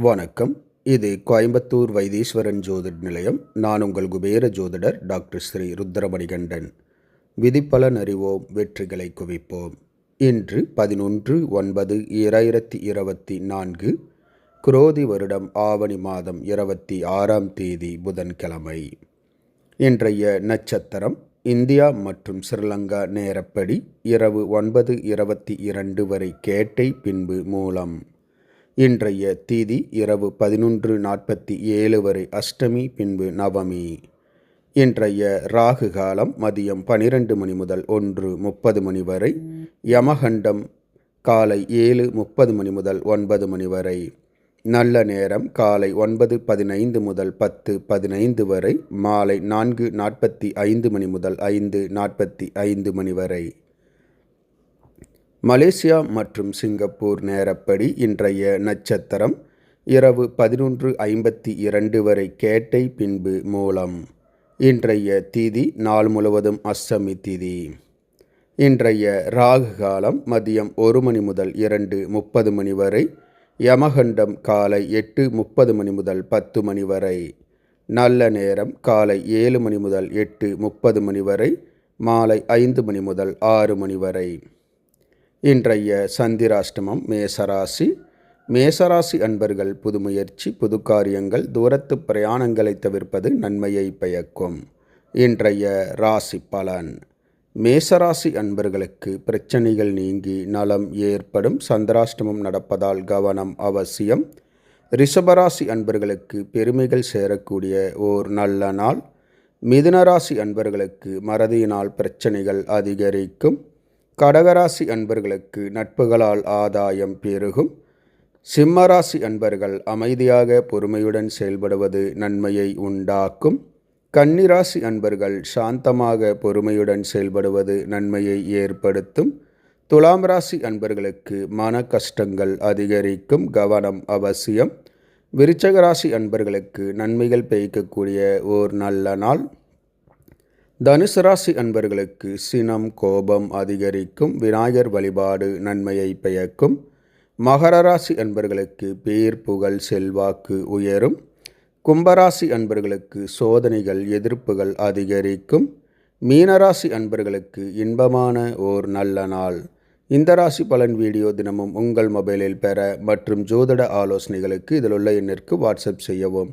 வணக்கம். இது கோயம்புத்தூர் வைத்தீஸ்வரன் ஜோதிட நிலையம். நான் உங்கள் குபேர ஜோதிடர் டாக்டர் ஸ்ரீ ருத்ரமணிகண்டன். விதிப்பலன் அறிவோம் வெற்றிகளை குவிப்போம். இன்று பதினொன்று ஒன்பது இரண்டாயிரத்தி இருபத்தி நான்கு குரோதி வருடம் ஆவணி மாதம் இருபத்தி ஆறாம் தேதி புதன்கிழமை. இன்றைய நட்சத்திரம் இந்தியா மற்றும் ஸ்ரீலங்கா நேரப்படி இரவு ஒன்பது இருபத்தி இரண்டு வரை கேட்டை பின்பு மூலம். இன்றைய தீதி இரவு பதினொன்று நாற்பத்தி ஏழு வரை அஷ்டமி பின்பு நவமி. இன்றைய ராகு காலம் மதியம் பனிரெண்டு மணி முதல் ஒன்று முப்பது மணி வரை யமகண்டம் காலை ஏழு முப்பது மணி முதல் ஒன்பது மணி வரை நல்ல நேரம் காலை ஒன்பது பதினைந்து முதல் பத்து பதினைந்து வரை மாலை நான்கு நாற்பத்தி ஐந்து மணி முதல் ஐந்து நாற்பத்தி ஐந்து மணி வரை. மலேசியா மற்றும் சிங்கப்பூர் நேரப்படி இன்றைய நட்சத்திரம் இரவு பதினொன்று ஐம்பத்தி இரண்டு வரை கேட்டை பின்பு மூலம். இன்றைய தீதி நாள் முழுவதும் அஷ்டமி திதி. இன்றைய ராகு காலம் மதியம் ஒரு மணி முதல் இரண்டு முப்பது மணி வரை யமகண்டம் காலை எட்டு முப்பது மணி முதல் பத்து மணி வரை நல்ல நேரம் காலை ஏழு மணி முதல் எட்டு முப்பது மணி வரை மாலை ஐந்து மணி முதல் ஆறு மணி வரை. இன்றைய சந்திராஷ்டமம் மேசராசி. மேசராசி அன்பர்கள் புது முயற்சி புது காரியங்கள் தூரத்து பிரயாணங்களை தவிர்ப்பது நன்மையை பயக்கும். இன்றைய ராசி பலன். மேசராசி அன்பர்களுக்கு பிரச்சனைகள் நீங்கி நலம் ஏற்படும். சந்திராஷ்டமம் நடப்பதால் கவனம் அவசியம். ரிஷபராசி அன்பர்களுக்கு பெருமைகள் சேரக்கூடிய ஓர் நல்ல நாள். மிதுனராசி அன்பர்களுக்கு மறதியினால் பிரச்சனைகள் அதிகரிக்கும். கடகராசி அன்பர்களுக்கு நட்புகளால் ஆதாயம் பெருகும். சிம்மராசி அன்பர்கள் அமைதியாக பொறுமையுடன் செயல்படுவது நன்மையை உண்டாக்கும். கன்னிராசி அன்பர்கள் சாந்தமாக பொறுமையுடன் செயல்படுவது நன்மையை ஏற்படுத்தும். துலாம் ராசி அன்பர்களுக்கு மன கஷ்டங்கள் அதிகரிக்கும் கவனம் அவசியம். விருச்சகராசி அன்பர்களுக்கு நன்மைகள் பெய்க்கக்கூடிய ஓர் நல்ல நாள். தனுசு ராசி அன்பர்களுக்கு சினம் கோபம் அதிகரிக்கும் விநாயகர் வழிபாடு நன்மையை பயக்கும் மகர ராசி அன்பர்களுக்கு பேர் புகழ் செல்வாக்கு உயரும். கும்பராசி அன்பர்களுக்கு சோதனைகள் எதிர்ப்புகள் அதிகரிக்கும். மீனராசி அன்பர்களுக்கு இன்பமான ஓர் நல்ல நாள். இந்த ராசி பலன் வீடியோ தினமும் உங்கள் மொபைலில் பெற மற்றும் ஜோதிட ஆலோசனைகளுக்கு இதில் உள்ள எண்ணிற்கு வாட்ஸ்அப் செய்யவும்.